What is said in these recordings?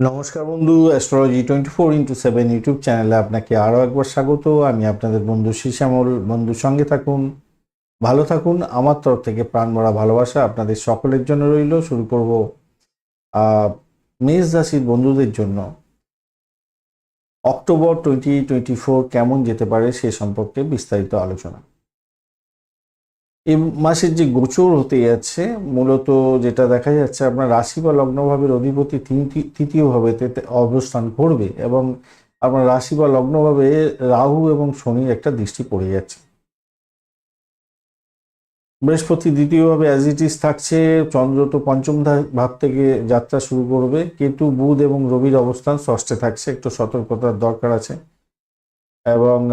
নমস্কার বন্ধু astrology twenty four into seven YouTube চ্যানেলে আপনাকে আরও একবার স্বাগত। আমি আপনাদের বন্ধু শ্যামল বন্ধুর সঙ্গে থাকুন, ভালো থাকুন। আমার তরফ থেকে প্রাণ ভরা ভালোবাসা আপনাদের সকলের জন্য রইল। শুরু করব মেষ রাশির বন্ধুদের জন্য। অক্টোবর টোয়েন্টি টোয়েন্টি ফোর কেমন যেতে পারে সে সম্পর্কে বিস্তারিত আলোচনা। এই মাসের যে গোচর হতে যাচ্ছে, মূলত যেটা দেখা যাচ্ছে, আপনার রাশি বা লগ্নভাবের অধিপতি তিনটি- তৃতীয় ভাবেতে অবস্থান করবে এবং আপনার রাশি বা লগ্নভাবে রাহু এবং শনির একটা দৃষ্টি পড়ে যাচ্ছে। বৃহস্পতি দ্বিতীয়ভাবে অ্যাজ ইট থাকছে, চন্দ্র তো পঞ্চম ভাব থেকে যাত্রা শুরু করবে, কেতু, বুধ এবং রবির অবস্থান ষষ্ঠে থাকছে, একটু সতর্কতার দরকার আছে। এবং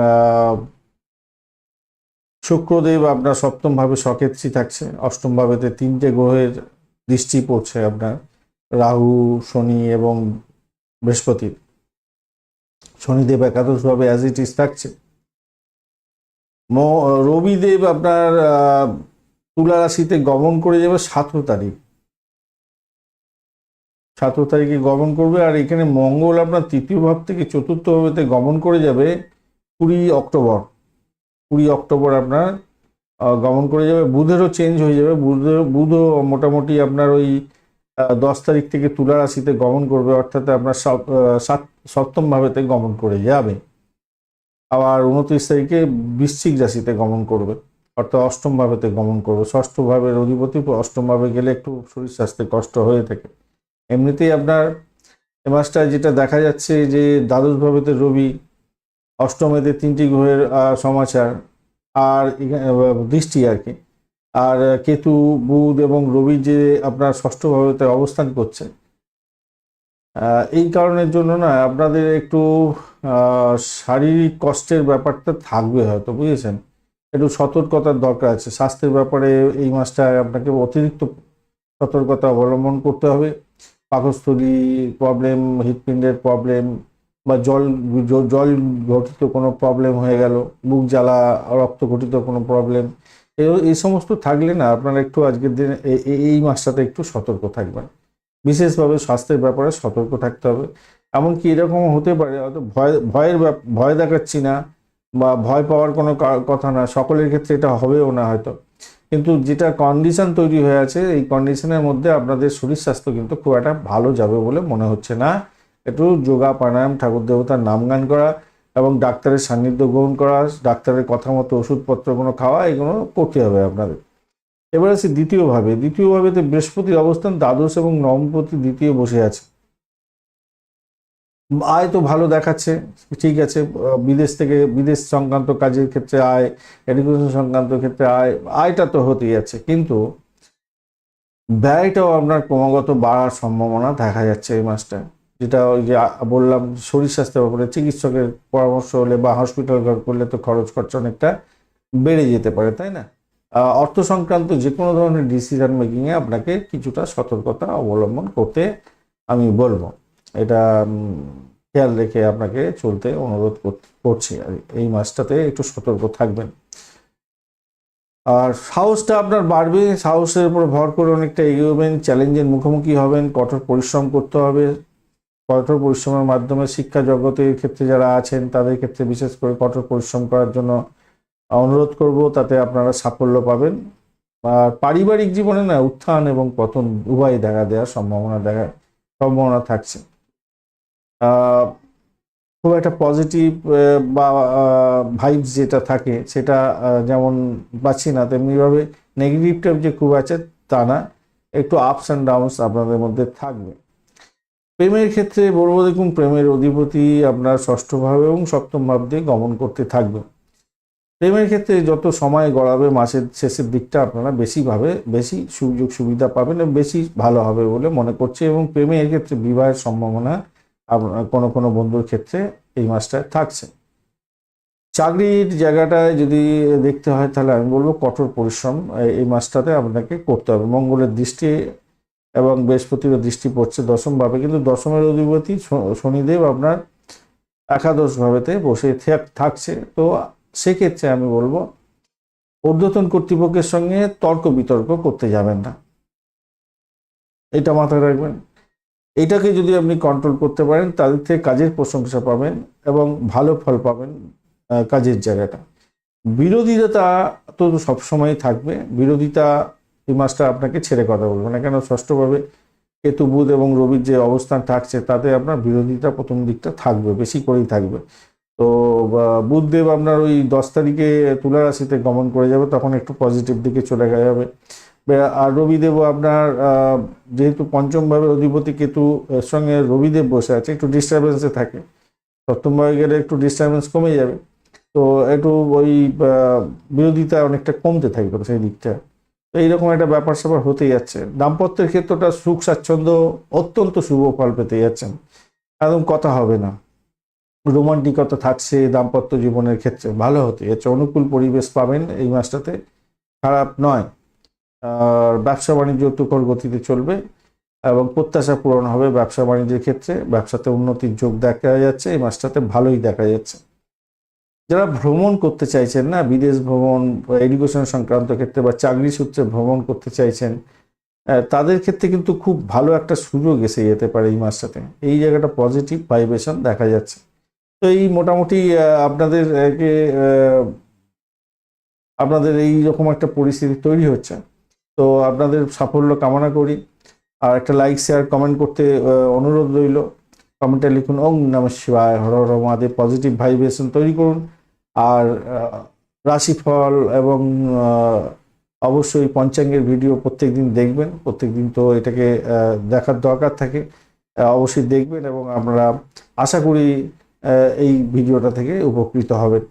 শুক্রদেব আপনার সপ্তম ভাবে সকেত্রী থাকছে অষ্টম ভাবেতে তিনটে গ্রহের দৃষ্টি পড়ছে আপনার, রাহু, শনি এবং বৃহস্পতির শনিদেব একাদশ ভাবে অ্যাজ ইট ইজ থাকছে রবিদেব আপনার তুলা রাশিতে গমন করে যাবে সতেরো তারিখ। সতেরো তারিখে গমন করবে আর এখানে মঙ্গল আপনার তৃতীয় ভাব থেকে চতুর্থ ভাবেতে গমন করে যাবে কুড়ি অক্টোবর। কুড়ি অক্টোবর আপনার গমন করে যাবে। বুধেরও চেঞ্জ হয়ে যাবে। বুধের, বুধও মোটামুটি আপনার ওই দশ তারিখ থেকে তুলা রাশিতে গমন করবে, অর্থাৎ আপনার সাত, সপ্তম ভাবেতে গমন করে যাবে। আবার উনত্রিশ তারিখে বৃশ্চিক রাশিতে গমন করবে, অর্থাৎ অষ্টম ভাবেতে গমন করবে। ষষ্ঠ ভাবের অধিপতি অষ্টম ভাবে গেলে একটু শরীর স্বাস্থ্যে কষ্ট হয়ে থাকে। এমনিতেই আপনার, এ মাসটায় যেটা দেখা যাচ্ছে যে দ্বাদশ ভাবেতে রবি অষ্টমেতে তিনটি গ্রহের সমাচার আর দৃষ্টি আর কি। আর কেতু, বুধ এবং রবি যে আপনার ষষ্ঠ ভাবেতে অবস্থান করছে এই কারণের জন্য না আপনাদের একটু শারীরিক কষ্টের ব্যাপারটা থাকবে হয়তো, বুঝেছেন? একটু সতর্কতার দরকার আছে। স্বাস্থ্যের ব্যাপারে এই মাসটায় আপনাকে অতিরিক্ত সতর্কতা অবলম্বন করতে হবে। পাকস্থলী প্রবলেম হৃৎপিণ্ডের প্রবলেম বা জল জল ঘটিত কোনো প্রবলেম হয়ে গেল বুক জ্বালা, রক্ত ঘটিত কোনো প্রবলেম এই সমস্ত থাকলে না আপনারা একটু আজকের দিনে এই মাসটাতে একটু সতর্ক থাকবেন। বিশেষভাবে স্বাস্থ্যের ব্যাপারে সতর্ক থাকতে হবে। এমনকি এরকম হতে পারে, হয়তো ভয়, ভয়ের ভয় দেখাচ্ছি না বা ভয় পাওয়ার কোনো কথা না, সকলের ক্ষেত্রে এটা হবেও না হয়তো। কিন্তু যেটা কন্ডিশন তৈরি হয়ে আছে, এই কন্ডিশনের মধ্যে আপনাদের শরীর স্বাস্থ্য কিন্তু খুব একটা ভালো যাবে বলে মনে হচ্ছে না। একটু যোগা, প্রাণায়াম, ঠাকুর দেবতার নাম গান করা এবং ডাক্তারের সান্নিধ্য গ্রহণ করা, ডাক্তারের কথা মতো ওষুধপত্রগুলো খাওয়া, এগুলো করতে হবে আপনাদের। এবার আছে দ্বিতীয়ভাবে। দ্বিতীয়ভাবেতে বৃহস্পতির অবস্থান দ্বাদশ এবং নবমপতি দ্বিতীয় বসে আছে। আয় তো ভালো দেখাচ্ছে, ঠিক আছে, বিদেশ থেকে, বিদেশ সংক্রান্ত কাজের ক্ষেত্রে আয় এডুকেশন সংক্রান্ত ক্ষেত্রে আয়, আয়টা তো হতেই আছে। কিন্তু ব্যয়টাও আপনার ক্রমাগত বাড়ার সম্ভাবনা দেখা যাচ্ছে এই মাসটায়। যেটা ওই যে বললাম, শরীর স্বাস্থ্যের ব্যাপারে চিকিৎসকের পরামর্শ হলে বা হসপিটাল করলে তো খরচ খরচা অনেকটা বেড়ে যেতে পারে, তাই না? অর্থ সংক্রান্ত যে কোনো ধরনের ডিসিশন মেকিংয়ে আপনাকে কিছুটা সতর্কতা অবলম্বন করতে আমি বলব। এটা খেয়াল রেখে আপনাকে চলতে অনুরোধ কর- করছি। আর এই মাসটাতে একটু সতর্ক থাকবেন। আর সাহসটা আপনার বাড়বে, সাহসের উপর ভর করে অনেকটা এগোবেন চ্যালেঞ্জের মুখোমুখি হবেন, কঠোর পরিশ্রম করতে হবে কঠোর পরিশ্রমের মাধ্যমে শিক্ষা জগতের ক্ষেত্রে যারা আছেন, তাদের ক্ষেত্রে বিশেষ করে কঠোর পরিশ্রম করার জন্য অনুরোধ করব, তাতে আপনারা সাফল্য পাবেন। আর পারিবারিক জীবনে না, উত্থান এবং পতন উভয় দেখা দেওয়ার সম্ভাবনা দেখা, সম্ভাবনা থাকছে। খুব একটা পজিটিভ বা ভাইবস যেটা থাকে, সেটা যেমন পাচ্ছি না তেমনিভাবে নেগেটিভটা যে খুব আছে, তা না। একটু আপস অ্যান্ড ডাউনস আপনাদের মধ্যে থাকবে। প্রেমের ক্ষেত্রে বলব দেখুন, প্রেমের অধিপতি আপনার ষষ্ঠভাবে এবং সপ্তম ভাব দিয়ে গমন করতে থাকবে প্রেমের ক্ষেত্রে যত সময় গড়াবে মাসের শেষের দিকটা আপনারা বেশিভাবে, বেশি সুযোগ সুবিধা পাবেন এবং বেশি ভালো হবে বলে মনে করছে এবং প্রেমের ক্ষেত্রে বিবাহের সম্ভাবনা আপনার কোনো কোনো বন্ধুর ক্ষেত্রে এই মাসটায় থাকছে। চাকরির জায়গাটায় যদি দেখতে হয় তাহলে আমি বলব কঠোর পরিশ্রম এই- মাসটাতে আপনাকে করতে হবে। মঙ্গলের দৃষ্টি এবং বৃহস্পতিরও দৃষ্টি পড়ছে দশম ভাবে। কিন্তু দশমের অধিপতি শনিদেব আপনার একাদশ ভাবেতে বসে থাক- থাকছে। তো সেক্ষেত্রে আমি বলব, ঊর্ধ্বতন কর্তৃপক্ষের সঙ্গে তর্ক বিতর্ক করতে যাবেন না। এটা মাথায় রাখবেন। এটাকে যদি আপনি কন্ট্রোল করতে পারেন তাদের থেকে কাজের প্রশংসা পাবেন এবং ভালো ফল পাবেন কাজের জায়গাটা। বিরোধিতা তো সবসময় থাকবে। বিরোধিতা এই মাসটা আপনাকে ছেড়ে কথা বলবে না। কেন? ষষ্ঠভাবে কেতু, বুধ এবং রবির যে অবস্থান থাকছে, তাতে আপনার বিরোধিতা প্রথম দিকটা থাকবে, বেশি করেই থাকবে। তো বুধদেব আপনার ওই দশ তারিখে তুলা রাশিতে গমন করে যাবে, তখন একটু পজিটিভ দিকে চলে যাবে আর রবিদেবও আপনার যেহেতু পঞ্চমভাবে অধিপতি কেতু, এর সঙ্গে রবিদেব বসে আছে, একটু ডিস্টারবেন্সে থাকে। সপ্তমভাবে গেলে একটু ডিস্টারবেন্স কমে যাবে। তো, একটু ওই বিরোধিতা অনেকটা কমতে থাকবে সেই দিকটা। তো এইরকম একটা ব্যাপার স্যাপার হতে যাচ্ছে। দাম্পত্যের ক্ষেত্রটা সুখ, স্বাচ্ছন্দ্য অত্যন্ত শুভ ফল পেতে যাচ্ছেন। একদম কথা হবে না। রোমান্টিকতা থাকছে দাম্পত্য জীবনের ক্ষেত্রে, ভালো হতে যাচ্ছে। অনুকূল পরিবেশ পাবেন এই মাসটাতে, খারাপ নয়। আর ব্যবসা বাণিজ্য তুখর গতিতে চলবে এবং প্রত্যাশা পূরণ হবে ব্যবসা বাণিজ্যের ক্ষেত্রে। ব্যবসাতে উন্নতির যোগ দেখা যাচ্ছে, এই মাসটাতে ভালোই দেখা যাচ্ছে। যারা ভ্রমণ করতে চাইছেন না বিদেশ ভ্রমণ এডুকেশন সংক্রান্ত ক্ষেত্রে বা চাকরি সূত্রে ভ্রমণ করতে চাইছেন তাদের ক্ষেত্রে কিন্তু খুব ভালো একটা সুযোগ এসে যেতে পারে এই মাসটাতে। এই জায়গাটা পজিটিভ ভাইব্রেশন দেখা যাচ্ছে। তো এই মোটামুটি আহ, আপনাদের আপনাদের এই রকম একটা পরিস্থিতি তৈরি হচ্ছে। তো আপনাদের সাফল্য কামনা করি। আর একটা লাইক শেয়ার কমেন্ট করতে অনুরোধ রইল। কমেন্টে লিখুন ওম নম শিবায় হর হর মহাদেব পজিটিভ ভাইব্রেশন তৈরি করুন। আর রাশিফল এবং অবশ্যই পঞ্চাঙ্গের ভিডিও প্রত্যেক দিন দেখবেন। প্রত্যেক দিন তো এটাকে দেখার দরকার থাকে। অবশ্যই দেখবেন এবং আমরা আশা করি এই ভিডিওটা থেকে উপকৃত হবেন।